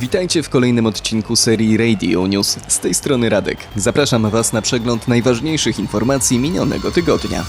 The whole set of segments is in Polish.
Witajcie w kolejnym odcinku serii Radio News. Z tej strony Radek. Zapraszam Was na przegląd najważniejszych informacji minionego tygodnia.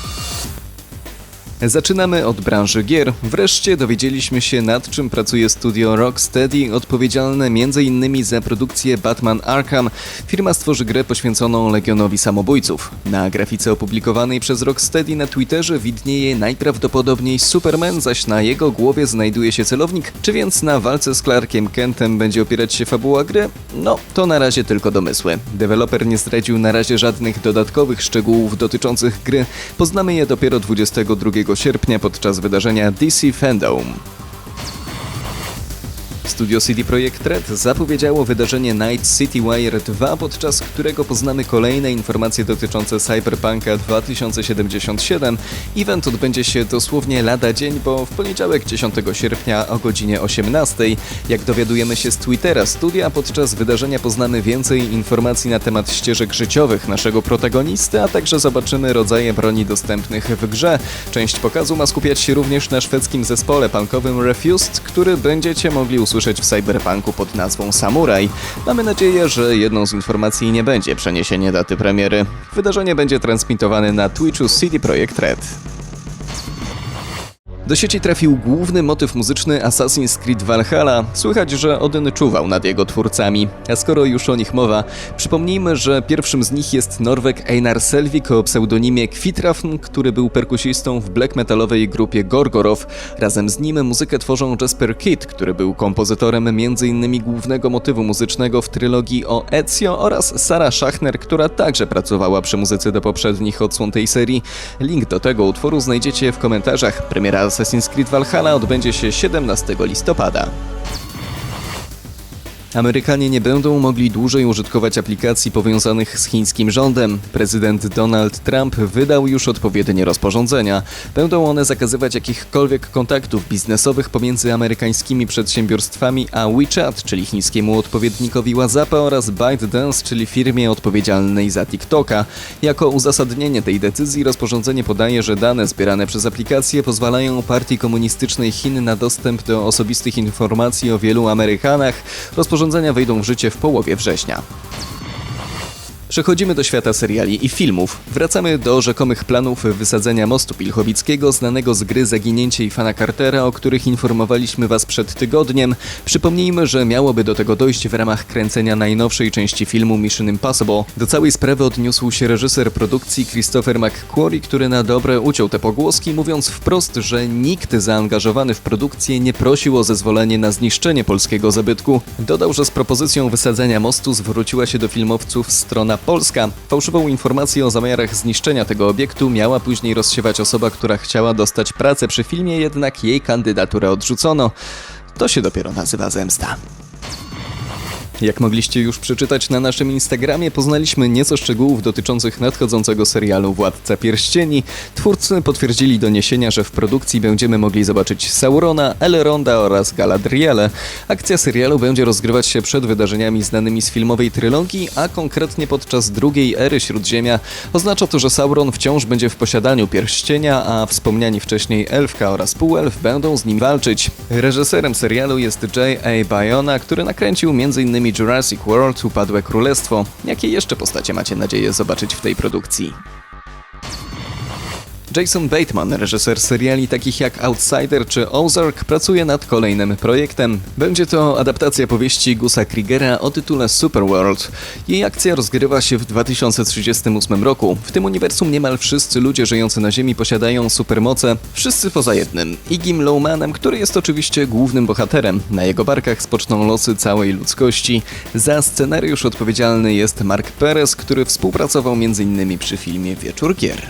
Zaczynamy od branży gier. Wreszcie dowiedzieliśmy się nad czym pracuje studio Rocksteady, odpowiedzialne m.in. za produkcję Batman Arkham. Firma stworzy grę poświęconą Legionowi Samobójców. Na grafice opublikowanej przez Rocksteady na Twitterze widnieje najprawdopodobniej Superman, zaś na jego głowie znajduje się celownik. Czy więc na walce z Clarkiem Kentem będzie opierać się fabuła gry? No, to na razie tylko domysły. Deweloper nie zdradził na razie żadnych dodatkowych szczegółów dotyczących gry. Poznamy je dopiero 22 sierpnia podczas wydarzenia DC Fandom. Studio CD Projekt Red zapowiedziało wydarzenie Night City Wire 2, podczas którego poznamy kolejne informacje dotyczące Cyberpunka 2077. Event odbędzie się dosłownie lada dzień, bo w poniedziałek 10 sierpnia o godzinie 18. Jak dowiadujemy się z Twittera studia, podczas wydarzenia poznamy więcej informacji na temat ścieżek życiowych naszego protagonisty, a także zobaczymy rodzaje broni dostępnych w grze. Część pokazu ma skupiać się również na szwedzkim zespole punkowym Refused, który będziecie mogli usłyszeć w Cyberpunku pod nazwą Samurai. Mamy nadzieję, że jedną z informacji nie będzie przeniesienie daty premiery. Wydarzenie będzie transmitowane na Twitchu CD Projekt Red. Do sieci trafił główny motyw muzyczny Assassin's Creed Valhalla. Słychać, że Odyn czuwał nad jego twórcami. A skoro już o nich mowa, przypomnijmy, że pierwszym z nich jest Norweg Einar Selvik o pseudonimie Kvitrafn, który był perkusistą w black metalowej grupie Gorgoroth. Razem z nim muzykę tworzą Jasper Kidd, który był kompozytorem m.in. głównego motywu muzycznego w trylogii o Ezio oraz Sara Schachner, która także pracowała przy muzyce do poprzednich odsłon tej serii. Link do tego utworu znajdziecie w komentarzach. Premiera Assassin's Creed Valhalla odbędzie się 17 listopada. Amerykanie nie będą mogli dłużej użytkować aplikacji powiązanych z chińskim rządem. Prezydent Donald Trump wydał już odpowiednie rozporządzenia. Będą one zakazywać jakichkolwiek kontaktów biznesowych pomiędzy amerykańskimi przedsiębiorstwami a WeChat, czyli chińskiemu odpowiednikowi WhatsAppa oraz ByteDance, czyli firmie odpowiedzialnej za TikToka. Jako uzasadnienie tej decyzji rozporządzenie podaje, że dane zbierane przez aplikacje pozwalają partii komunistycznej Chin na dostęp do osobistych informacji o wielu Amerykanach. Rozporządzenia wejdą w życie w połowie września. Przechodzimy do świata seriali i filmów. Wracamy do rzekomych planów wysadzenia mostu Pilchowickiego, znanego z gry Zaginięcie Ifana Cartera, o których informowaliśmy Was przed tygodniem. Przypomnijmy, że miałoby do tego dojść w ramach kręcenia najnowszej części filmu Mission Impossible. Do całej sprawy odniósł się reżyser produkcji Christopher McQuarrie, który na dobre uciął te pogłoski, mówiąc wprost, że nikt zaangażowany w produkcję nie prosił o zezwolenie na zniszczenie polskiego zabytku. Dodał, że z propozycją wysadzenia mostu zwróciła się do filmowców strona Polska. Fałszywą informację o zamiarach zniszczenia tego obiektu miała później rozsiewać osoba, która chciała dostać pracę przy filmie, jednak jej kandydaturę odrzucono. To się dopiero nazywa zemsta. Jak mogliście już przeczytać na naszym Instagramie, poznaliśmy nieco szczegółów dotyczących nadchodzącego serialu Władca Pierścieni. Twórcy potwierdzili doniesienia, że w produkcji będziemy mogli zobaczyć Saurona, Elronda oraz Galadriele. Akcja serialu będzie rozgrywać się przed wydarzeniami znanymi z filmowej trylogii, a konkretnie podczas drugiej ery Śródziemia. Oznacza to, że Sauron wciąż będzie w posiadaniu pierścienia, a wspomniani wcześniej elfka oraz półelf będą z nim walczyć. Reżyserem serialu jest J.A. Bayona, który nakręcił m.in. Jurassic World Upadłe Królestwo. Jakie jeszcze postacie macie nadzieję zobaczyć w tej produkcji? Jason Bateman, reżyser seriali takich jak Outsider czy Ozark, pracuje nad kolejnym projektem. Będzie to adaptacja powieści Gusa Krigera o tytule Superworld. Jej akcja rozgrywa się w 2038 roku. W tym uniwersum niemal wszyscy ludzie żyjący na Ziemi posiadają supermoce, wszyscy poza jednym. Igim Lowmanem, który jest oczywiście głównym bohaterem. Na jego barkach spoczną losy całej ludzkości. Za scenariusz odpowiedzialny jest Mark Perez, który współpracował m.in. przy filmie Wieczór Gier.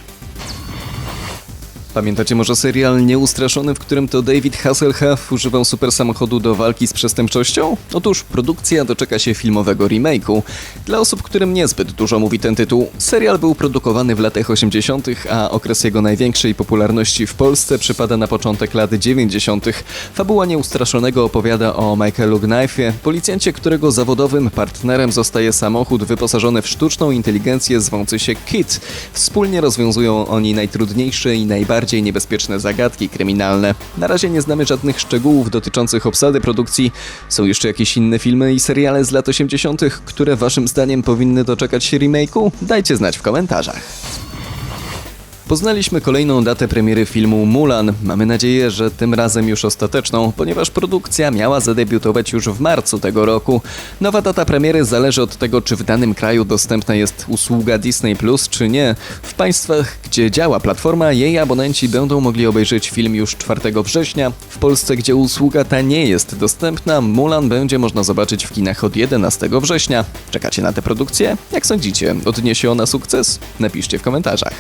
Pamiętacie może serial Nieustraszony, w którym to David Hasselhoff używał super samochodu do walki z przestępczością? Otóż produkcja doczeka się filmowego remake'u. Dla osób, którym niezbyt dużo mówi ten tytuł, serial był produkowany w latach 80., a okres jego największej popularności w Polsce przypada na początek lat 90. Fabuła Nieustraszonego opowiada o Michaelu Gnifie, policjancie, którego zawodowym partnerem zostaje samochód wyposażony w sztuczną inteligencję zwący się KIT. Wspólnie rozwiązują oni najtrudniejsze i najbardziej bardziej niebezpieczne zagadki kryminalne. Na razie nie znamy żadnych szczegółów dotyczących obsady produkcji. Są jeszcze jakieś inne filmy i seriale z lat 80., które waszym zdaniem powinny doczekać się remake'u? Dajcie znać w komentarzach. Poznaliśmy kolejną datę premiery filmu Mulan. Mamy nadzieję, że tym razem już ostateczną, ponieważ produkcja miała zadebiutować już w marcu tego roku. Nowa data premiery zależy od tego, czy w danym kraju dostępna jest usługa Disney Plus, czy nie. W państwach, gdzie działa platforma, jej abonenci będą mogli obejrzeć film już 4 września. W Polsce, gdzie usługa ta nie jest dostępna, Mulan będzie można zobaczyć w kinach od 11 września. Czekacie na tę produkcję? Jak sądzicie, odniesie ona sukces? Napiszcie w komentarzach.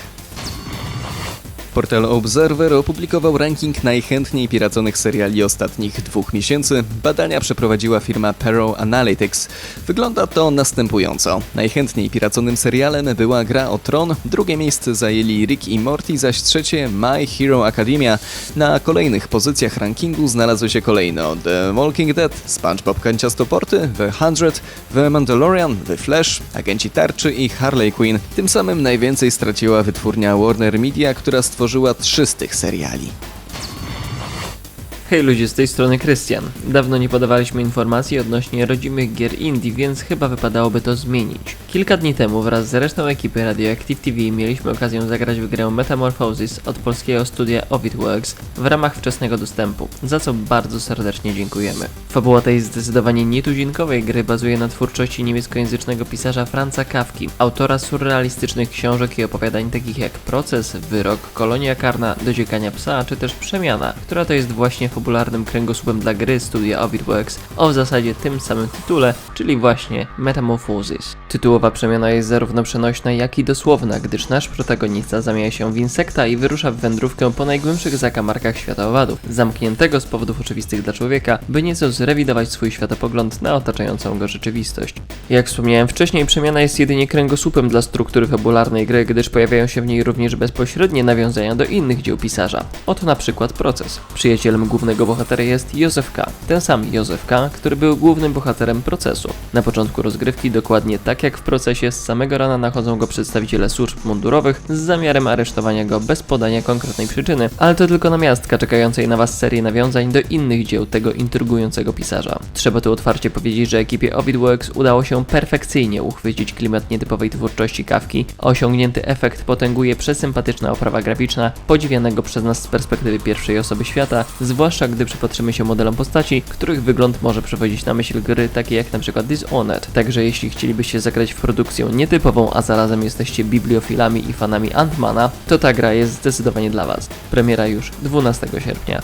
Portal Observer opublikował ranking najchętniej piraconych seriali ostatnich dwóch miesięcy. Badania przeprowadziła firma Perro Analytics. Wygląda to następująco. Najchętniej piraconym serialem była Gra o Tron, drugie miejsce zajęli Rick i Morty, zaś trzecie My Hero Academia. Na kolejnych pozycjach rankingu znalazły się kolejno The Walking Dead, SpongeBob Kanciastoporty, The Hundred, The Mandalorian, The Flash, Agenci Tarczy i Harley Quinn. Tym samym najwięcej straciła wytwórnia Warner Media, która stworzyła trzy z tych seriali. Hej ludzie, z tej strony Krystian. Dawno nie podawaliśmy informacji odnośnie rodzimych gier indie, więc chyba wypadałoby to zmienić. Kilka dni temu wraz z resztą ekipy Radioactive TV mieliśmy okazję zagrać w grę Metamorphosis od polskiego studia Ovidworks w ramach wczesnego dostępu, za co bardzo serdecznie dziękujemy. Fabuła tej zdecydowanie nietuzinkowej gry bazuje na twórczości niemieckojęzycznego pisarza Franza Kawki, autora surrealistycznych książek i opowiadań takich jak Proces, Wyrok, Kolonia Karna, Dociekania Psa, czy też Przemiana, która to jest właśnie popularnym kręgosłupem dla gry studia Ovidworks o w zasadzie tym samym tytule, czyli właśnie Metamorphosis. Tytułowa przemiana jest zarówno przenośna, jak i dosłowna, gdyż nasz protagonista zamienia się w insekta i wyrusza w wędrówkę po najgłębszych zakamarkach świata owadów, zamkniętego z powodów oczywistych dla człowieka, by nieco zrewidować swój światopogląd na otaczającą go rzeczywistość. Jak wspomniałem wcześniej, przemiana jest jedynie kręgosłupem dla struktury fabularnej gry, gdyż pojawiają się w niej również bezpośrednie nawiązania do innych dzieł pisarza. Oto na przykład proces. Przyjacielem głównego bohatera jest Józef K., ten sam Józef K., który był głównym bohaterem procesu. Na początku rozgrywki, dokładnie tak jak w procesie, z samego rana nachodzą go przedstawiciele służb mundurowych z zamiarem aresztowania go bez podania konkretnej przyczyny, ale to tylko namiastka czekającej na Was serii nawiązań do innych dzieł tego intrygującego pisarza. Trzeba tu otwarcie powiedzieć, że ekipie Ovidworks udało się perfekcyjnie uchwycić klimat nietypowej twórczości kawki, a osiągnięty efekt potęguje przesympatyczna oprawa graficzna, podziwianego przez nas z perspektywy pierwszej osoby świata, zwłaszcza gdy przypatrzymy się modelom postaci, których wygląd może przywodzić na myśl gry takie jak np. Dishonored. Także jeśli chcielibyście zagrać w produkcję nietypową, a zarazem jesteście bibliofilami i fanami Antmana, to ta gra jest zdecydowanie dla Was. Premiera już 12 sierpnia.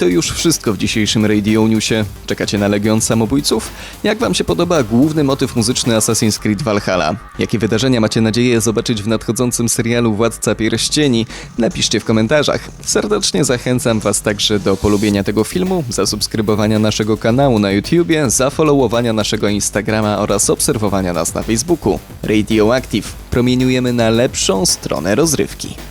To już wszystko w dzisiejszym Radio Newsie. Czekacie na Legion Samobójców? Jak wam się podoba główny motyw muzyczny Assassin's Creed Valhalla? Jakie wydarzenia macie nadzieję zobaczyć w nadchodzącym serialu Władca Pierścieni? Napiszcie w komentarzach. Serdecznie zachęcam was także do polubienia tego filmu, zasubskrybowania naszego kanału na YouTubie, zafollowowania naszego Instagrama oraz obserwowania nas na Facebooku. Radioactive. Promieniujemy na lepszą stronę rozrywki.